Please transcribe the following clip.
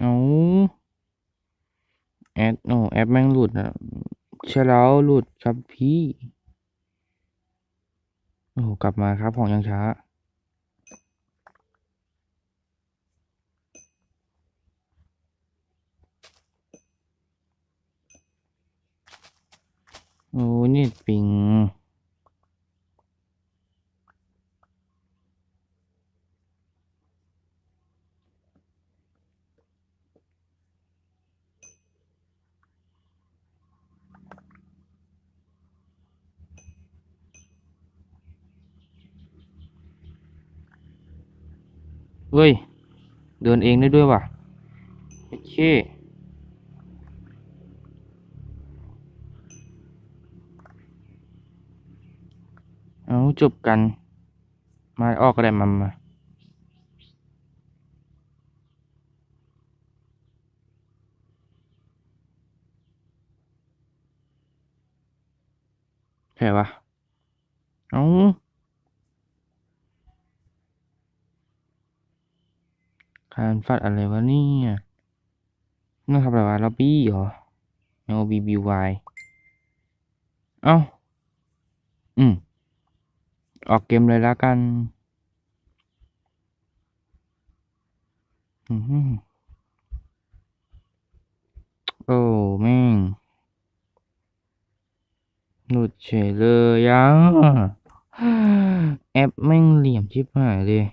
เอาแอดโอ้แอปแม่งหลุดอะใช่แล้วหลุดครับพี่ โอ้กลับมาครับของยังช้า โอ้เน็ตปิง เฮ้ย เดินเองได้ด้วยว่ะ โอเคเอาจบกัน มาออกก็ได้มามาใช่ปะเอา การฟัดอะไรวะเนี่ยน่าทำอะไรวะล็อบบี้เหรอ L B B Y เอ้า อืม ออกเกมเลยล้วกันอืมโอ้แม่งหลุดเฉยเลยอะแอปแม่งเหลี่ยมชิบหายเลย